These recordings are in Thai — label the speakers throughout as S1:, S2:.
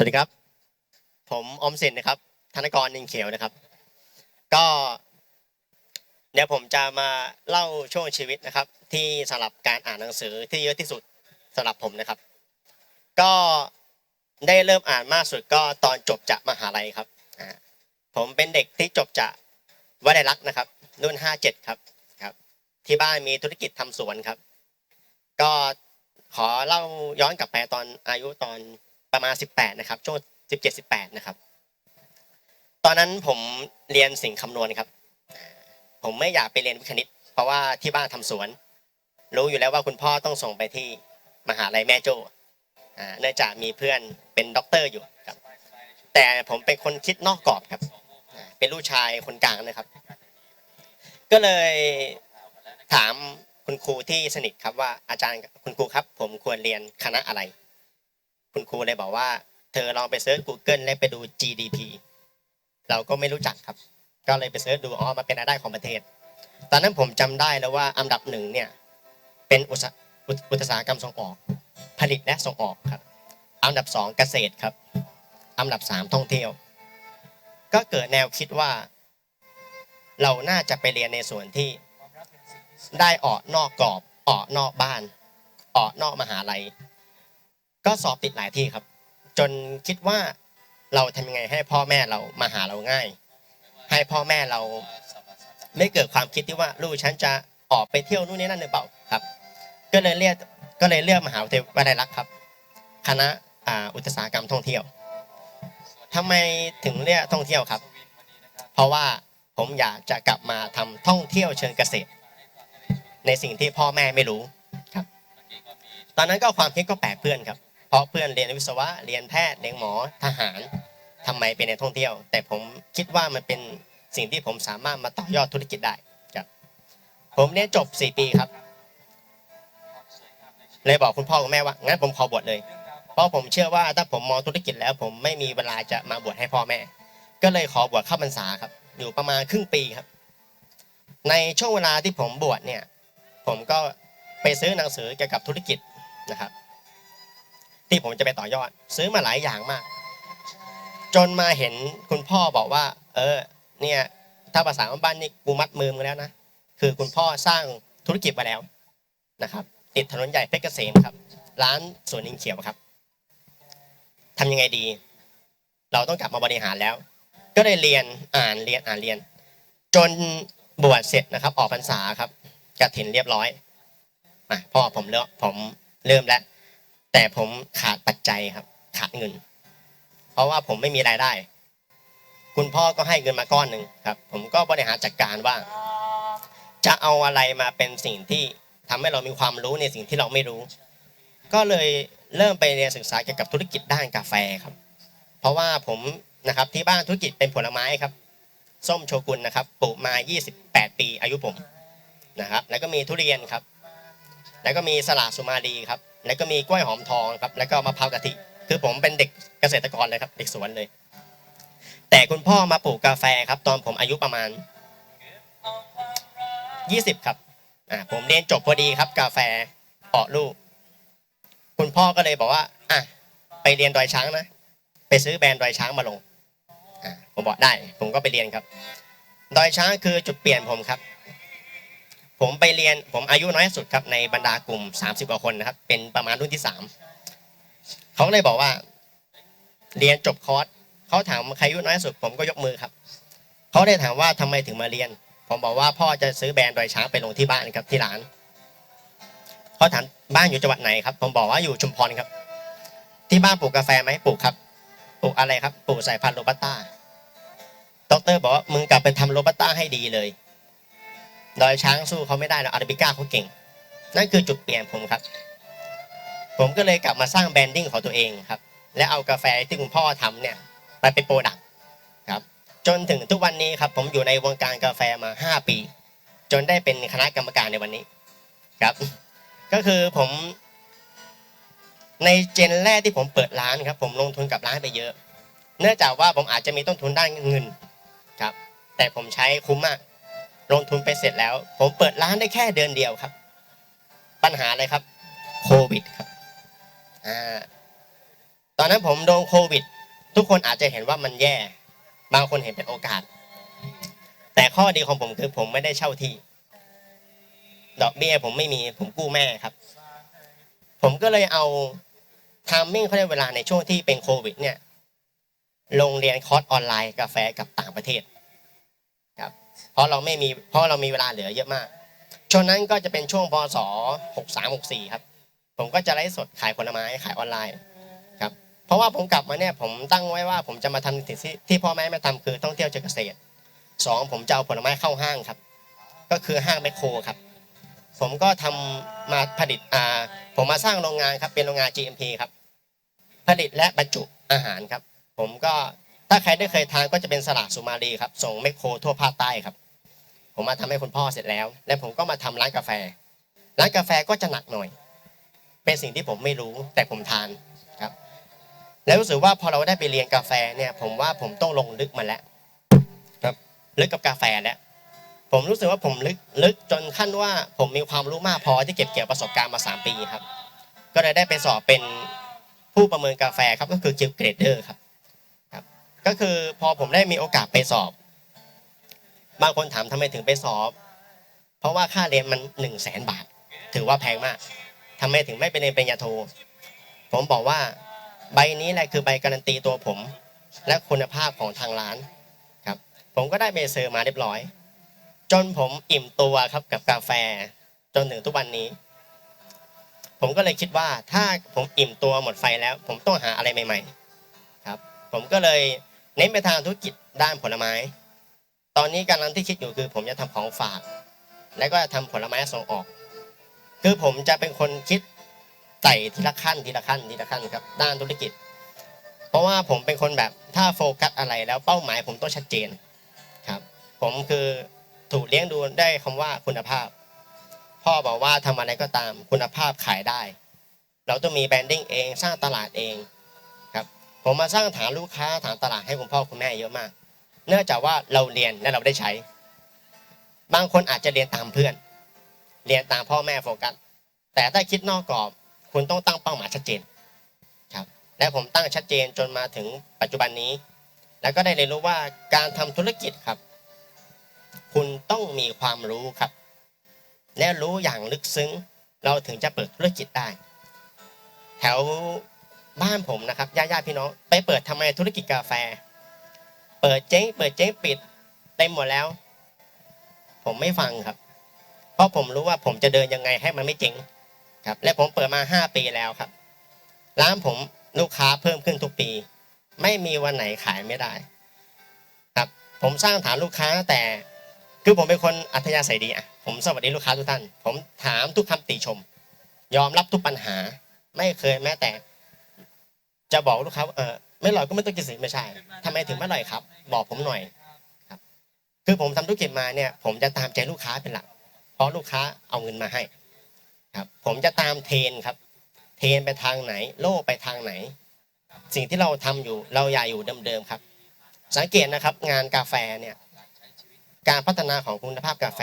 S1: วัสดีครับ ผมอมสินนะครับ ธนกรนิงเขียวนะครับ ก็เดี๋ยวผมจะมาเล่าช่วงชีวิตนะครับ ที่สำหรับการอ่านหนังสือที่เยอะที่สุดสำหรับผมนะครับ ก็ได้เริ่มอ่านมากสุดก็ตอนจบจากมหาลัยครับผมเป็นเด็กที่จบจากวัดลักษณ์นะครับรุ่น57ครับครับ ที่บ้านมีธุรกิจทำสวนครับ ก็ขอเล่าย้อนกลับไปตอนอายุตอน ประมาณ 18 นะครับ ช่วง 17 18 นะครับ ตอนนั้นผมเรียนสิ่งคำนวณครับ ผมไม่อยากไปเรียนวิทย์คณิต เพราะว่าที่บ้านทำสวน รู้อยู่แล้วว่าคุณพ่อต้องส่งไปที่มหาลัยแม่โจ้อ่าเนื่องจากมีเพื่อนเป็นด็อกเตอร์อยู่ครับ แต่ผมเป็นคนคิดนอกกรอบครับ เป็นลูกชายคนกลางนะครับ ก็เลยถามคุณครูที่สนิทครับว่าอาจารย์คุณครูครับ ผมควรเรียนคณะอะไร คุณครูเลยบอกว่า เธอลองไปเซิร์ช Google และไปดู GDP เราก็ไม่รู้จักครับ ก็เลยไปเสิร์ชดูอ๋อมาเป็นรายได้ของประเทศ ตอนนั้นผมจำได้แล้วว่าอันดับหนึ่งเนี่ยเป็นอุตสาอุตอุตสาหกรรมส่งออก ผลิตและส่งออกครับ อันดับสองเกษตรครับ อันดับสามท่องเที่ยว ก็เกิดแนวคิดว่า เราน่าจะไปเรียนในส่วนที่ได้ออกนอกกรอบออกนอกบ้าน ออกนอกมหาลัย ก็สอบติดหลายที่ครับ จนคิดว่าเราทำยังไงให้พ่อแม่เรามาหาเราง่าย ให้พ่อแม่เราไม่เกิดความคิดที่ว่าลูกฉันจะออกไปเที่ยวนู่นนี่นั่นหรือเปล่าครับ ก็เลยเรียกก็เลยเลือกมหาวิทยาลัยรักครับ คณะอุตสาหกรรมท่องเที่ยวทำไมถึงเรียกท่องเที่ยวครับ เพราะว่าผมอยากจะกลับมาทำท่องเที่ยวเชิงเกษตร ในสิ่งที่พ่อแม่ไม่รู้ครับ ตอนนั้นก็ความคิดก็แปลกเพื่อนครับ เพราะเพื่อนเรียนวิศวะเรียนแพทย์เรียนหมอทหารทำไมเป็นในท่องเที่ยว แต่ผมคิดว่ามันเป็นสิ่งที่ผมสามารถมาต่อยอดธุรกิจได้ครับผมเรียนจบ 4 ปีครับ เลยบอกคุณพ่อคุณแม่ว่างั้นผมขอบวชเลย เพราะผมเชื่อว่าถ้าผมมองธุรกิจแล้ว ผมไม่มีเวลาจะมาบวชให้พ่อแม่ ก็เลยขอบวชเข้าพรรษาครับ อยู่ประมาณครึ่งปีครับ ในช่วงเวลาที่ผมบวชเนี่ย ผมก็ไปซื้อหนังสือเกี่ยวกับธุรกิจนะครับ ที่ผมจะไปต่อยอด ซื้อมาหลายอย่างมาก จนมาเห็นคุณพ่อบอกว่า เออ เนี่ย ถ้าภาษาบ้านนี่กูมัดมือมึงแล้วนะคือคุณพ่อสร้างธุรกิจมาแล้วนะครับ ติดถนนใหญ่เพชรเกษมครับ ร้านสวนนิงเขียวครับทำยังไงดี เราต้องกลับมาบริหารแล้ว ก็เลยเรียนอ่านเรียนอ่านเรียน จนบวชเสร็จนะครับ ออกพรรษาครับกฐินเรียบร้อยอะพ่อผมเริ่มผมเริ่มแล้ว แต่ผมขาดปัจจัยครับ ขาดเงิน เพราะว่าผมไม่มีรายได้ คุณพ่อก็ให้เงินมาก้อนหนึ่งครับ ผมก็บริหารจัดการว่า จะเอาอะไรมาเป็นสิ่งที่ทำให้เรามีความรู้ในสิ่งที่เราไม่รู้ ก็เลยเริ่มไปเรียนศึกษาเกี่ยวกับธุรกิจด้านกาแฟครับ เพราะว่าผมนะครับที่บ้านธุรกิจเป็นผลไม้ครับ ส้มโชกุนนะครับปลูกมา 28 ปีอายุผมนะครับ แล้วก็มีทุเรียนครับ แล้วก็มีสละสุมาลีครับ แล้วก็มีกล้วยหอมทองครับแล้วก็มะพร้าวกะทิคือผมเป็นเด็กเกษตรกรเลยครับเด็กสวนเลย แต่คุณพ่อมาปลูกกาแฟครับ ตอนผมอายุประมาณ 20 ครับอ่าผมเรียนจบพอดีครับ กาแฟออกลูก คุณพ่อก็เลยบอกว่าอะไปเรียนดอยช้างนะ ไปซื้อแบรนด์ดอยช้างมาลงอ่าผมบอกได้ ผมก็ไปเรียนครับ ดอยช้างคือจุดเปลี่ยนผมครับ ผมไปเรียนผมอายุน้อยสุดครับในบรรดากลุ่ม 30กว่าคนนะครับ เป็นประมาณรุ่นที่สามเขาเลยบอกว่า เรียนจบคอร์สเขาถามใครอายุน้อยสุด ผมก็ยกมือครับ เขาได้ถามว่าทำไมถึงมาเรียน ผมบอกว่าพ่อจะซื้อแบรนด์ดอยช้างไปลงที่บ้านครับที่ร้านเขาถามบ้านอยู่จังหวัดไหนครับ ผมบอกว่าอยู่ชุมพรครับ ที่บ้านปลูกกาแฟไหมปลูกครับปลูกอะไรครับปลูกสายพันธุ์โรบัสต้าดอกเตอรบอกว่ามึงกลับไปทำโรบัสต้าให้ดีเลย ดอยช้างสู้เขาไม่ได้นะอาราบิก้าเขาเก่ง นั่นคือจุดเปลี่ยนผมครับ ผมก็เลยกลับมาสร้างแบรนดิ้งของตัวเองครับ และเอากาแฟที่คุณพ่อทำเนี่ยไปเป็นโปรดักต์ครับ จนถึงทุกวันนี้ครับผมอยู่ในวงการกาแฟมา 5 ปี จนได้เป็นคณะกรรมการในวันนี้ครับ ก็คือผมในเจนแรกที่ผมเปิดร้านครับ ผมลงทุนกับร้านไปเยอะ เนื่องจากว่าผมอาจจะมีต้นทุนด้านเงินครับ แต่ผมใช้คุ้มมาก ลงทุนไปเสร็จแล้ว ผมเปิดร้านได้แค่เดือนเดียวครับ ปัญหาอะไรครับ โควิดครับอ่าตอนนั้นผมโดนโควิด ทุกคนอาจจะเห็นว่ามันแย่ บางคนเห็นเป็นโอกาส แต่ข้อดีของผมคือผมไม่ได้เช่าที่ ดอกเบี้ยผมไม่มี ผมกู้แม่ครับ ผมก็เลยเอาทามมิ่งเขาเรียกเวลาในช่วงที่เป็นโควิดเนี่ยลงเรียนคอร์สออนไลน์กาแฟกับต่างประเทศ ราะเราไม่มีเพราะเรามีเวลาเหลือเยอะมาก ช่วงนั้นก็จะเป็นช่วงพศ63 64ครับ ผมก็จะไลฟ์สดขายผลไม้ขายออนไลน์ครับเพราะว่าผมกลับมาเนี่ยผมตั้งไว้ว่าผมจะมาทำสิ่งที่ที่พ่อแม่ไม่ทำคือท่องเที่ยวเชิงเกษตรสองผมจะเอาผลไม้เข้าห้างครับ ก็คือห้างแมคโครครับ ผมก็ทำมาผลิตอ่าผมมาสร้างโรงงานครับเป็นโรงงาน GMP ครับผลิตและบรรจุอาหารครับ ผมก็ถ้าใครได้เคยทานก็จะเป็นสลัดสุมาลีครับ ส่งแมคโครทั่วภาคใต้ครับ ผมมาทำให้คุณพ่อเสร็จแล้ว แล้วผมก็มาทำร้านกาแฟ ร้านกาแฟก็จะหนักหน่อย เป็นสิ่งที่ผมไม่รู้แต่ผมทานครับ แล้วรู้สึกว่าพอเราได้ไปเรียนกาแฟเนี่ยผมว่าผมต้องลงลึกมาแล้วครับลึกกับกาแฟแล้วผมรู้สึกว่าผมลึกลึกจนขั้นว่าผมมีความรู้มากพอที่เก็บเกี่ยวประสบการณ์มา 3 ปีครับ ก็เลยได้ไปสอบเป็นผู้ประเมินกาแฟครับก็คือกิลเกรดเดอร์ครับครับ ก็คือพอผมได้มีโอกาสไปสอบ บางคนถามทำไมถึงไปสอบ เพราะว่าค่าเรียนมัน1นึ่งแสนบาท ถือว่าแพงมากทำไมถึงไม่ไปเรียนปริญญาโท ผมบอกว่าใบนี้แหละคือใบการันตีตัวผม และคุณภาพของทางร้านครับ ผมก็ได้เบเซอร์มาเรียบร้อย จนผมอิ่มตัวครับกับกาแฟ จนถึงทุกวันนี้ ผมก็เลยคิดว่าถ้าผมอิ่มตัวหมดไฟแล้ว ผมต้องหาอะไรใหม่ ๆ ครับ ผมก็เลยเน้นไปทางธุรกิจด้านผลไม้ อนนี้กำลังที่คิดอยู่คือ ผมจะทำของฝาก แล้วก็ทำผลไม้ส่งออก คือผมจะเป็นคนคิดไต่ทีละขั้นทีละขั้นทีละขั้นครับด้านธุรกิจ เพราะว่าผมเป็นคนแบบถ้าโฟกัสอะไรแล้วเป้าหมายผมต้องชัดเจนครับ ผมคือถูกเลี้ยงดูได้คำว่าคุณภาพ พ่อบอกว่าทำอะไรก็ตามคุณภาพขายได้ เราต้องมีแบรนดิ้งเองสร้างตลาดเองครับผมมาสร้างฐานลูกค้าฐานตลาดให้คุณพ่อคุณแม่เยอะมาก เนื่องจากว่าเราเรียนและเราได้ใช้ บางคนอาจจะเรียนตามเพื่อน เรียนตามพ่อแม่โฟกัส แต่ถ้าคิดนอกกรอบ คุณต้องตั้งเป้าหมายชัดเจนครับ และผมตั้งชัดเจนจนมาถึงปัจจุบันนี้ แล้วก็ได้เรียนรู้ว่าการทำธุรกิจครับ คุณต้องมีความรู้ครับ และรู้อย่างลึกซึ้ง เราถึงจะเปิดธุรกิจได้ แถวบ้านผมนะครับญาติๆพี่น้องไปเปิดทำไมธุรกิจกาแฟ เปิดเจ๊งเปิดเจ๊งปิดเต็มหมดแล้ว ผมไม่ฟังครับ เพราะผมรู้ว่าผมจะเดินยังไงให้มันไม่เจ๊งครับ และผมเปิดมา5ปีแล้วครับ ร้านผมลูกค้าเพิ่มขึ้นทุกปี ไม่มีวันไหนขายไม่ได้ ครับ ผมสร้างฐานลูกค้าแต่คือผมเป็นคนอัธยาศัยดีอะผมสวัสดีลูกค้าทุกท่าน ผมถามทุกคำติชม ยอมรับทุกปัญหา ไม่เคยแม้แต่ จะบอกลูกค้าเออ ไม่อร่อยก็ไม่ต้องกินสิไม่ใช่ทำไมถึงไม่อร่อยครับ บอกผมหน่อยครับ คือผมทำธุรกิจมาเนี่ย ผมจะตามใจลูกค้าเป็นหลัก เพราะลูกค้าเอาเงินมาให้ ครับ ผมจะตามเทรนครับ เทรนไปทางไหน โลกไปทางไหน สิ่งที่เราทำอยู่เราอย่าอยู่เดิมๆครับ สังเกตนะครับ งานกาแฟเนี่ย การพัฒนาของคุณภาพกาแฟ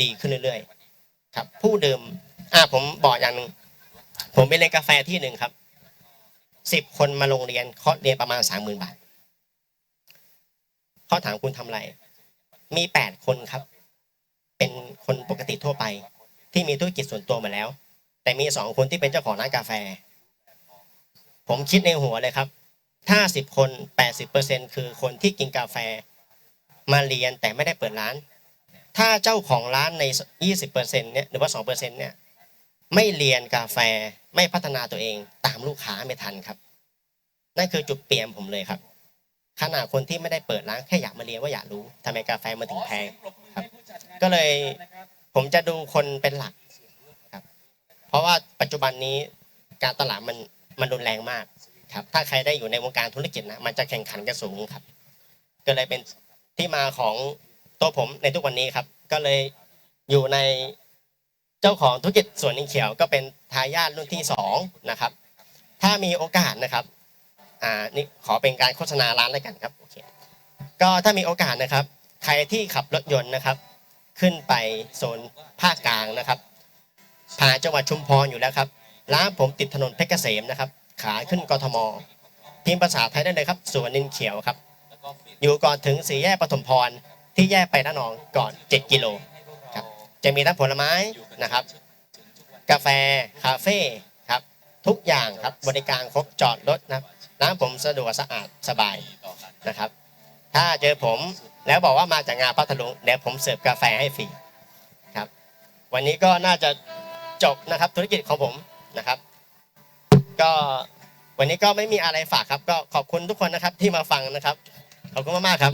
S1: ดีขึ้นเรื่อยๆ ครับ ผู้ดื่มอ่าผมบอกอย่างหนึ่งผมไปเรียนกาแฟที่หนึ่งครับ สิบคนมาโรงเรียนคอร์สเรียนประมาณสามหมื่นบาทเขาถามคุณทำอะไร มีแปดคนครับ เป็นคนปกติทั่วไป ที่มีธุรกิจส่วนตัวมาแล้ว แต่มีสองคนที่เป็นเจ้าของร้านกาแฟ ผมคิดในหัวเลยครับถ้าสิบคนแปดสิบเปอร์เซ็นคือคนที่กินกาแฟมาเรียนแต่ไม่ได้เปิดร้าน ถ้าเจ้าของร้านในยี่สิบเปอร์เซ็นเนี่ยหรือว่าสองเปอร์เซ็นเนี่ยไม่เรียนกาแฟ ไม่พัฒนาตัวเองตามลูกค้าไม่ทันครับ นั่นคือจุดเปลี่ยนผมเลยครับขนาดคนที่ไม่ได้เปิดร้านแค่อยากมาเรียนว่าอยากรู้ทำไมกาแฟมันถึงแพงครับ ก็เลยผมจะดูคนเป็นหลักครับ เพราะว่าปัจจุบันนี้การตลาดมันมันรุนแรงมากครับ ถ้าใครได้อยู่ในวงการธุรกิจนะมันจะแข่งขันกันสูงครับ ก็เลยเป็นที่มาของตัวผมในทุกวันนี้ครับ ก็เลยอยู่ในเจ้าของธุรกิจสวนนิงเขียว ก็เป็น ทายาทรุ่นที่สองนะครับ ถ้ามีโอกาสนะครับอ่านี่ขอเป็นการโฆษณาร้านแล้วกันครับโอเคก็ถ้ามีโอกาสนะครับ ใครที่ขับรถยนต์นะครับ ขึ้นไปโซนภาคกลางนะครับผ่านจังหวัดชุมพรอยู่แล้วครับร้านผมติดถนนเพชรเกษมนะครับ ขาขึ้นกทมพิมพ์ภาษาไทยได้เลยครับสวนนินเขียวครับ อยู่ก่อนถึงสี่แยกปฐมพรที่แยกไปน้านองก่อน 7 กิโลครับจะมีทั้งผลไม้นะครับ กาแฟคาเฟ่ครับทุกอย่างครับบริการครบจอดรถนะครับร้านผมสะดวกสะอาดสบายนะครับ ถ้าเจอผมแล้วบอกว่ามาจากงานพัทลุงเดี๋ยวผมเสิร์ฟกาแฟให้ฟรีครับ วันนี้ก็น่าจะจบนะครับธุรกิจของผมนะครับ ก็วันนี้ก็ไม่มีอะไรฝากครับ ก็ขอบคุณทุกคนนะครับที่มาฟังนะครับขอบคุณมากๆครับ